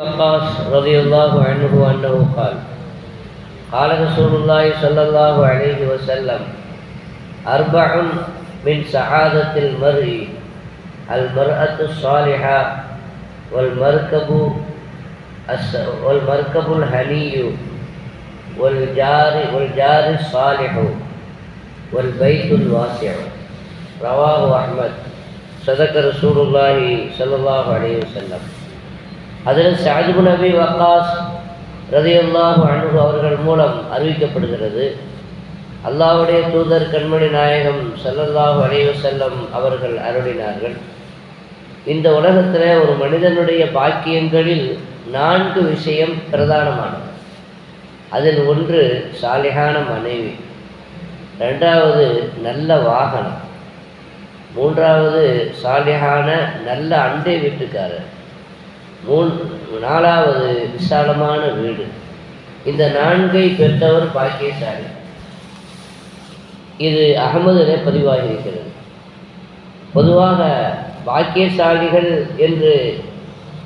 وقاص رضي الله عنه أنه قال قال رسول الله صلى الله عليه وسلم أربع من سعادة المرء المرأة الصالحة والمركب والمركب الهني والجار والجار الصالح والبيت الواسع رواه أحمد صدق رسول الله صلى الله عليه وسلم அதில் சாஜிபு நபி வக்காஸ் ரதியுல்லாஹு அன்ஹு அவர்கள் மூலம் அறிவிக்கப்படுகிறது. அல்லாவுடைய தூதர் கண்மணி நாயகம் ஸல்லல்லாஹு அலைஹி செல்லம் அவர்கள் அருளினார்கள். இந்த உலகத்தில் ஒரு மனிதனுடைய பாக்கியங்களில் நான்கு விஷயம் பிரதானமானது. அதில் ஒன்று சாலிகான மனைவி. ரெண்டாவது நல்ல வாகனம். மூன்றாவது சாலிகான நல்ல அண்டை வீட்டுக்காரர். மூன் நாலாவது விசாலமான வீடு. இந்த நான்கை பெற்றவர் பாக்கியசாலி. இது அகமதிலே பதிவாகி இருக்கிறது பொதுவாக பாக்கியசாலிகள் என்று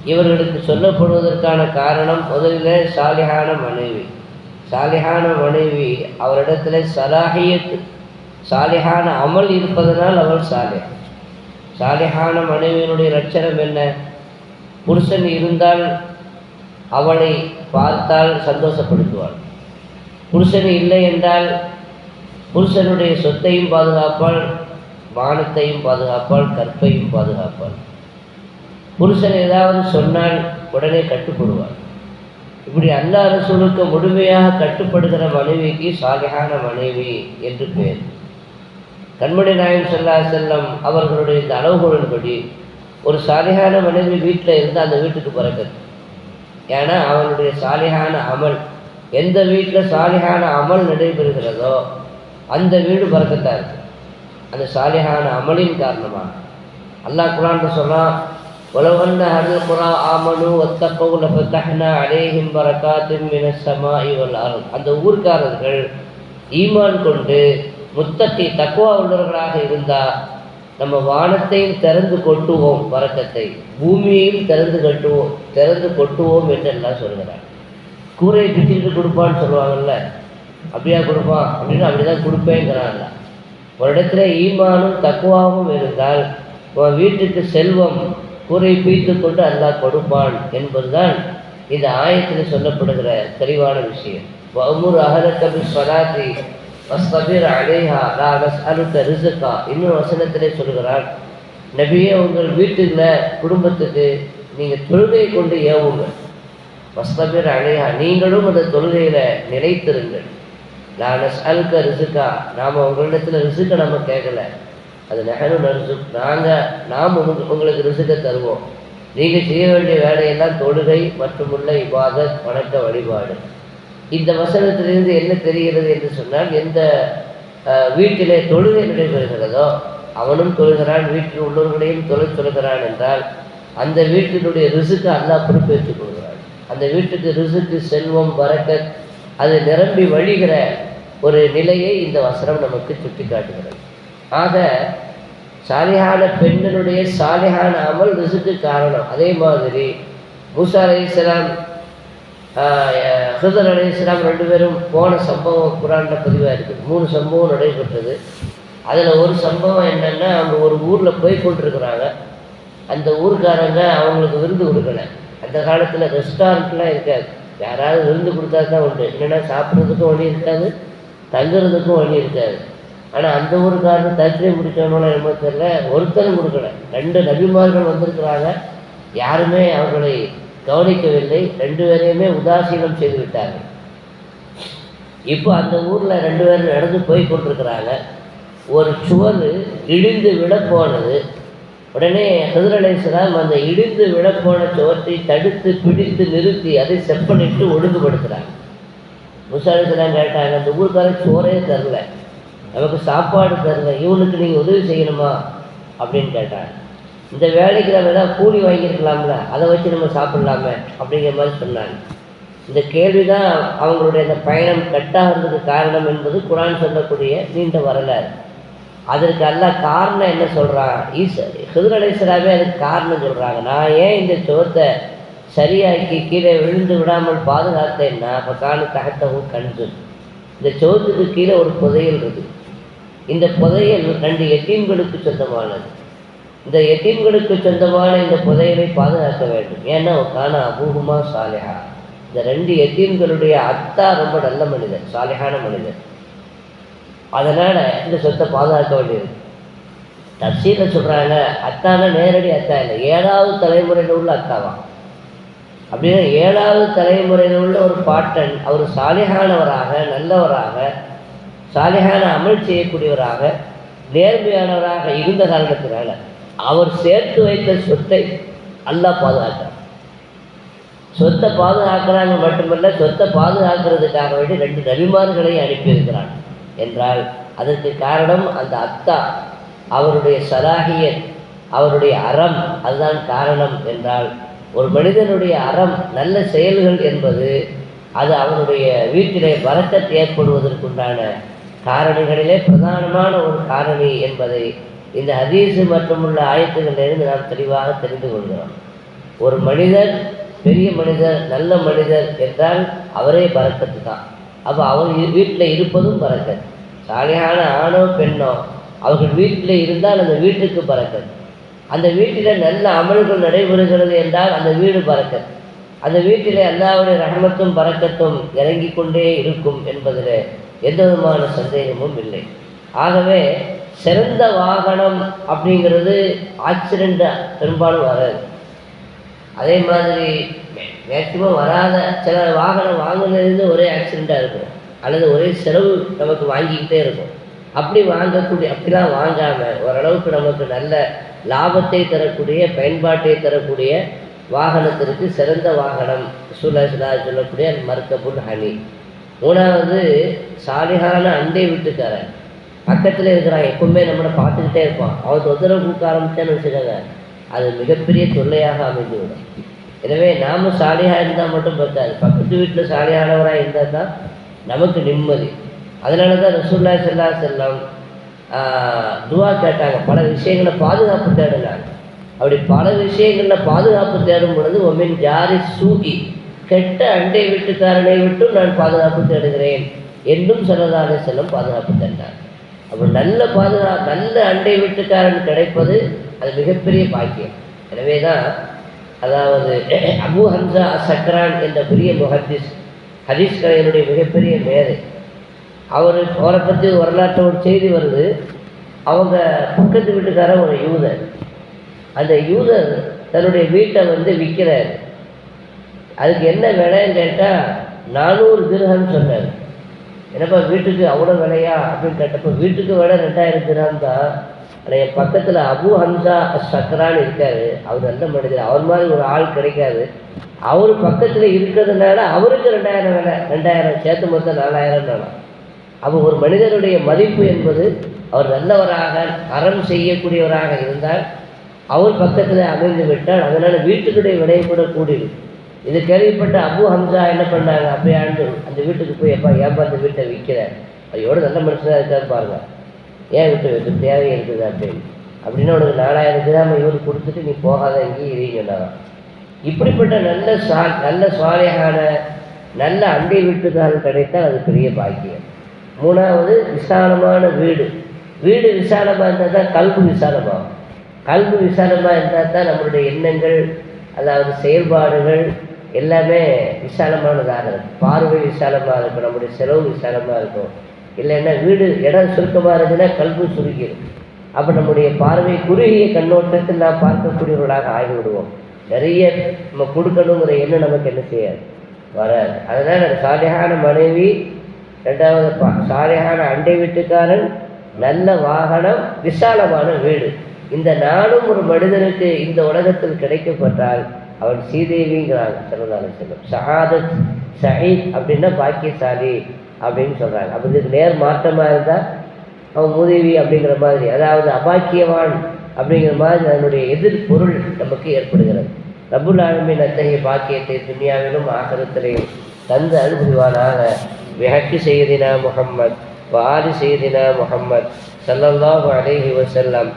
இவர்களுக்கு சொல்லப்படுவதற்கான காரணம் முதலில் சாலிகான மனைவி. சாலிகான மனைவி அவரிடத்துல சலாகியத்து சாலிகான அமல் இருப்பதனால் அவள் சாலை சாலிகான மனைவியினுடைய லட்சணம் என்ன? புருஷன் இருந்தால் அவளை பார்த்தால் சந்தோஷப்படுத்துவாள். புருஷன் இல்லை என்றால் புருஷனுடைய சொத்தையும் பாதுகாப்பாள் மானத்தையும் பாதுகாப்பாள் கற்பையும் பாதுகாப்பாள். புருஷன் ஏதாவது சொன்னால் உடனே கட்டுப்படுவாள். இப்படி அல்லா ரசூலுக்கு முழுமையாக கட்டுப்படுகிற மனைவிக்கு சாலையான மனைவி என்று பெயர். கண்மணி நாயம் செல்லா செல்லம் அவர்களுடைய இந்த அளவுகோலின்படி ஒரு சாலிகான மனைவி வீட்டில் இருந்து அந்த வீட்டுக்கு பிறக்குது. ஏன்னா அவனுடைய சாலிகான அமல் எந்த வீட்டில் சாலிகான அமல் நடைபெறுகிறதோ அந்த வீடு பறக்கத்தான் இருக்கு. அந்த சாலிகான அமலின் காரணமாக. அல்லாஹ் குரான் சொன்னால் உலகன்ன அருள் குரா ஆமனு ஒத்தப்பவு லபத்தஹ்னா அலேஹிம் பரகாத்தின் மின சமாஇ வல் அருள் அந்த ஊர்க்காரர்கள் ஈமான் கொண்டு முத்தத்தை தக்குவா உள்ளவர்களாக இருந்தால் நம்ம வானத்தையும் திறந்து கொட்டுவோம் பறக்கத்தை. பூமியையும் திறந்து கட்டுவோம் திறந்து கொட்டுவோம் என்று எல்லாம் சொல்கிறார். கூரை பிச்சுட்டு கொடுப்பான்னு சொல்லுவாங்கல்ல? அப்படியா கொடுப்பான்? அப்படின்னு அப்படிதான் கொடுப்பேங்கிறான்ல ஒரு இடத்துல ஈமானும் தக்குவாகவும் இருந்தால் உன் வீட்டுக்கு செல்வம் கூரை பீத்து கொண்டு அல்லாஹ் கொடுப்பான் என்பதுதான் இந்த ஆயத்தில் சொல்லப்படுகிற தெளிவான விஷயம். வமுர் அகலக்கபி ஸ்வராத்தி வஸ்தபிர் அலேஹா லா அலுத்த ரிசுகா இன்னொரு வசனத்திலே சொல்கிறார் நபியே உங்கள் வீட்டுல குடும்பத்துக்கு நீங்கள் தொழுகை கொண்டு ஏவுங்க வஸ்தபிர் அலேஹா நீங்களும் அந்த தொழுகையில் நிலைத்திருங்கள். லா அல்க ரிசுக்கா நாம் உங்களிடத்தில் ரிசுக்கை நம்ம கேட்கல அது நெஹரு நரிசு நாங்கள் நாம் உங்களுக்கு உங்களுக்கு ரிசுக்கை தருவோம். நீங்கள் செய்ய வேண்டிய வேலையெல்லாம் தொழுகை மற்றும் உள்ள இவ்வாத வணக்க வழிபாடு. இந்த வசனத்திலிருந்து என்ன தெரிகிறது என்று சொன்னால் எந்த வீட்டிலே தொழுகை நடைபெறுகிறதோ அவனும் தொழுகிறான் வீட்டில் உள்ளவர்களையும் தொலை சொல்கிறான் என்றால் அந்த வீட்டினுடைய ரிசுக்கு அல்லாஹ் பொறுப்பேற்றுக் கொள்கிறான். அந்த வீட்டுக்கு ரிசுக்கு செல்வம் வரக்க அது நிரம்பி வழிகிற ஒரு நிலையை இந்த வசனம் நமக்கு சுட்டி காட்டுகிறது ஆக சாலிஹான பெண்ணினுடைய சாலிஹான அமல் ரிசுக்கு காரணம். அதே மாதிரி மூசா ஹிதர் அலி இஸ்லாம் ரெண்டு பேரும் போன சம்பவம் குரானில் பதிவாக இருக்குது. மூணு சம்பவம் நடைபெற்றது. அதில் ஒரு சம்பவம் என்னென்னா அவங்க ஒரு ஊரில் போய் கொண்டிருக்கிறாங்க. அந்த ஊருக்காரங்க அவங்களுக்கு விருந்து கொடுக்கல. அந்த காலத்தில் ரெஸ்டாரண்ட்லாம் இருக்காது. யாராவது விருந்து கொடுத்தா தான் உண்டு. இல்லைன்னா சாப்பிட்றதுக்கும் வழி இருக்காது தங்குறதுக்கும் வழி இருக்காது. ஆனால் அந்த ஊருக்காரர் தத்திரை முடிக்கணும்னு என்னமோ தெரியல. ஒருத்தரும் கொடுக்கல. ரெண்டு நபிமார்கள் வந்திருக்கிறாங்க. யாருமே அவர்களை கவனிக்கவில்லை. ரெண்டு பேரையுமே உதாசீனம் செய்து விட்டார்கள் இப்போ அந்த ஊரில் ரெண்டு பேரும் நடந்து போய் கொண்டிருக்கிறாங்க. ஒரு சுவர் இடிந்து விடப்போனது போனது. உடனே ஹிதரலேஸ்வரம் அந்த இடிந்து விழப்போன சுவற்றை தடுத்து பிடித்து நிறுத்தி அதை செப்பனிட்டு ஒழுங்குபடுத்துகிறாங்க முசாலிசலாம் கேட்டாங்க அந்த ஊருக்காரன் சோறே தரல. நமக்கு சாப்பாடு தரல. இவனுக்கு நீங்கள் உதவி செய்யணுமா? அப்படின்னு கேட்டாங்க. இந்த வேலைக்கு நம்ம ஏதாவது கூலி வாங்கியிருக்கலாம்ல அதை வச்சு நம்ம சாப்பிட்லாமே அப்படிங்கிற மாதிரி சொன்னாங்க. இந்த கேள்வி தான் அவங்களுடைய அந்த பயணம் கட்டாகிறதுக்கு காரணம் என்பது குரான் சொல்லக்கூடிய நீண்ட வரலாறு. அதற்கு அல்ல காரணம் என்ன சொல்கிறான் ஈஸ்வர் ஹிதர் அலைசலாவே அதுக்கு காரணம் சொல்கிறாங்க நான் ஏன் இந்த சுகத்தை சரியாக்கி கீழே விழுந்து விடாமல் பாதுகாத்தேன்னா அப்போ காணு தகத்தவும் கண்டு இந்த சோத்துக்கு கீழே ஒரு புதையல் இருக்குது இந்த புதையல் ரெண்டு எட்டீன்களுக்கு சொந்தமானது. இந்த எத்தீம்களுக்கு சொந்தமான இந்த புதையலை பாதுகாக்க வேண்டும். ஏன்னா காணா அபூகுமா சாலிஹா. இந்த ரெண்டு எத்தீம்களுடைய அத்தா ரொம்ப நல்ல மனிதர் சாலிஹான மனிதர். அதனால் இந்த சொத்தை பாதுகாக்க வேண்டியது. தப்சீரில் சொல்கிறாங்க அத்தானா நேரடி அத்தா இல்லை ஏழாவது தலைமுறையில் உள்ள அத்தாவா? அப்படின்னா ஏழாவது தலைமுறையில் உள்ள ஒரு பாட்டன் அவர் சாலிஹானவராக நல்லவராக சாலிஹான அமல் செய்யக்கூடியவராக நேர்மையானவராக இருந்த காரணத்தினால அவர் சேர்த்து வைத்த சொத்தை அல்லாஹ் பாதுகாக்கிறார் சொத்தை பாதுகாக்கிறாங்க மட்டுமல்ல சொத்தை பாதுகாக்கிறதுக்காக வேண்டி ரெண்டு நபிமார்களையும் அனுப்பியிருக்கிறான். என்றால் அதற்கு காரணம் அந்த அத்தா அவருடைய சலாகியத் அவருடைய அறம் அதுதான் காரணம் என்றால் ஒரு மனிதனுடைய அறம் நல்ல செயல்கள் என்பது அது அவனுடைய வீட்டிலே வரக்கத் ஏற்படுவதற்குண்டான காரணிகளிலே பிரதானமான ஒரு காரணி என்பதை இந்த ஹதீஸு மற்றும் உள்ள ஆயத்துகளிலிருந்து நாம் தெளிவாக தெரிந்து கொள்கிறோம். ஒரு மனிதர் பெரிய மனிதர் நல்ல மனிதர் என்றால் அவரே பறக்கத்து தான். அப்போ அவர் வீட்டில் இருப்பதும் பறக்கத். சாலையான ஆணோ பெண்ணோ அவர்கள் வீட்டில் இருந்தால் அந்த வீட்டுக்கு பறக்கத். அந்த வீட்டில் நல்ல அமல்கள் நடைபெறுகிறது என்றால் அந்த வீடு பறக்கத். அந்த வீட்டில் எல்லாவுடைய ரகமத்தும் பறக்கத்தும் இறங்கி கொண்டே இருக்கும் என்பதில் எந்த விதமான சந்தேகமும் இல்லை. ஆகவே சிறந்த வாகனம் அப்படிங்கிறது ஆக்சிடெண்ட்டாக பெரும்பாலும் வராது. அதே மாதிரி மேக்சிமம் வராத சில வாகனம் வாங்கினது ஒரே ஆக்சிடெண்ட்டாக இருக்கும். அல்லது ஒரே செலவு நமக்கு வாங்கிக்கிட்டே இருக்கும். அப்படி வாங்கக்கூடிய அப்படிலாம் வாங்காமல் ஓரளவுக்கு நமக்கு நல்ல லாபத்தை தரக்கூடிய பயன்பாட்டை தரக்கூடிய வாகனத்திற்கு சிறந்த வாகனம் சுல்லா சுல்லா சொல்லக்கூடிய மர்க்கபுல் ஹனி. மூணாவது சாலிகான அண்டை வீட்டுக்காரன் பக்கத்தில் இருக்கிறான் எப்பவுமே நம்மளை பார்த்துக்கிட்டே இருப்பான் அவன் தொந்தரவு கொடுக்க ஆரம்பிச்சான்னு வச்சுக்கோங்க அது மிகப்பெரிய தொல்லையாக அமைந்துவிடும். எனவே நாம் சாலியாக இருந்தால் மட்டும் பத்தாது. பக்கத்து வீட்டில் சாலியானவராக இருந்தால் தான் நமக்கு நிம்மதி. அதனால தான் ரசூல்லா செல்லா செல்லம் துவா கேட்டாங்க. பல விஷயங்களை பாதுகாப்பு தேடினாங்க. அப்படி பல விஷயங்களில் பாதுகாப்பு தேடும் பொழுது ஒமின் ஜாரி சூகி. கெட்ட அண்டை வீட்டுக்காரனை விட்டும் நான் பாதுகாப்பு தேடுகிறேன். என்றும் சரதாரே செல்லம் பாதுகாப்பு தேடினார் அப்போ நல்ல பாதுகா நல்ல அண்டை வீட்டுக்காரன் கிடைப்பது அது மிகப்பெரிய பாக்கியம். எனவே தான் அதாவது அபு ஹம்சா சக்ரான் என்ற பெரிய முஹத்திஸ் ஹதீஸ் கலையினுடைய மிகப்பெரிய மேதை. அவர் அவரை பற்றி வரலாற்று ஒரு செய்தி வருது. அவங்க பக்கத்து வீட்டுக்காரர் ஒரு யூதர். அந்த யூதர் தன்னுடைய வீட்டை வந்து விற்கிறார். அதுக்கு என்ன விலைன்னு கேட்டால் நானூறு திருகன்னு சொன்னார். என்னப்பா வீட்டுக்கு அவ்வளோ விலையா? அப்படின்னு கேட்டப்போ வீட்டுக்கு விலை ரெண்டாயிரம் திரகம் தான் ஆனால் என் பக்கத்தில் அபு ஹம்சா சக்கரான்னு இருக்கார். அவர் நல்ல மனிதர். அவர் மாதிரி ஒரு ஆள் கிடைக்காது. அவர் பக்கத்தில் இருக்கிறதுனால அவருக்கு ரெண்டாயிரம் விலை. ரெண்டாயிரம் சேர்த்து மொத்தம் நாலாயிரம் தானா அப்போ ஒரு மனிதனுடைய மதிப்பு என்பது அவர் நல்லவராக அறம் செய்யக்கூடியவராக இருந்தால் அவர் பக்கத்தில் அமைந்து விட்டால் அதனால் வீட்டுக்குடைய விலை கூட கூடிடும் இது கேள்விப்பட்ட அபு ஹம்சா என்ன பண்ணாங்க அப்படியே ஆண்டு அந்த வீட்டுக்கு போய் எப்பா ஏப்பா அந்த வீட்டை விற்கிறேன் ஐயோட நல்ல மனுஷனாக இருக்காரு பாருங்க. ஏன் வீட்டு வைக்க தேவை இருக்குது அப்படின்னு. அப்படின்னா உனக்கு நாலாயிரம் கிராம் இவரு கொடுத்துட்டு நீ போகாத இங்கேயும் இருக்கீங்கன்னா இப்படிப்பட்ட நல்ல சா நல்ல சுவாலையான நல்ல அண்டை வீட்டுக்காரர் கிடைத்தால் அது பெரிய பாக்கியம். மூணாவது விசாலமான வீடு. வீடு விசாலமாக இருந்தால் தான் கல்பு விசாலமாகும். கல்பு விசாலமாக இருந்தால் தான் நம்மளுடைய எண்ணங்கள் அதாவது செயல்பாடுகள் எல்லாமே விசாலமானதாக இருக்கும் பார்வை விசாலமாக இருக்கும் நம்முடைய செலவு விசாலமாக இருக்கும். இல்லைன்னா வீடு இடம் சுருக்கமாக இருந்துன்னா கல்வி சுருக்கிடும் அப்போ நம்முடைய பார்வை குறுகிய கண்ணோட்டத்தில் நாம் பார்க்கக்கூடியவர்களாக ஆகிவிடுவோம். நிறைய நம்ம கொடுக்கணுங்கிற எண்ணம் நமக்கு என்ன செய்யாது? வராது. அதனால் சாலையான மனைவி ரெண்டாவது பா சாலையான அண்டை வீட்டுக்காரன் நல்ல வாகனம் விசாலமான வீடு. இந்த நாளும் ஒரு மனிதனுக்கு இந்த உலகத்தில் கிடைக்கப்பட்டால் அவர் சீதேவிங்கிறாங்க சிறந்தான செல்லும் ஷஹாதத் ஷஹீத் அப்படின்னா பாக்கியசாலி அப்படின்னு சொல்கிறாங்க அப்போ இதுக்கு நேர் மாற்றமாக இருந்தால் அவன் மூதேவி அப்படிங்கிற மாதிரி அதாவது அபாக்கியவான் அப்படிங்கிற மாதிரி அதனுடைய எதிர்பொருள் நமக்கு ஏற்படுகிறது. ரபுல் ஆலமின் அத்தகைய பாக்கியத்தை துன்யாவிலும் ஆகரத்திலையும் தந்து அனுபவிவானாக விஹக்கு செய்தினா முகம்மத் வாரி செய்தினா முகம்மத் சல்லல்லாஹு அலைஹி வசல்லம்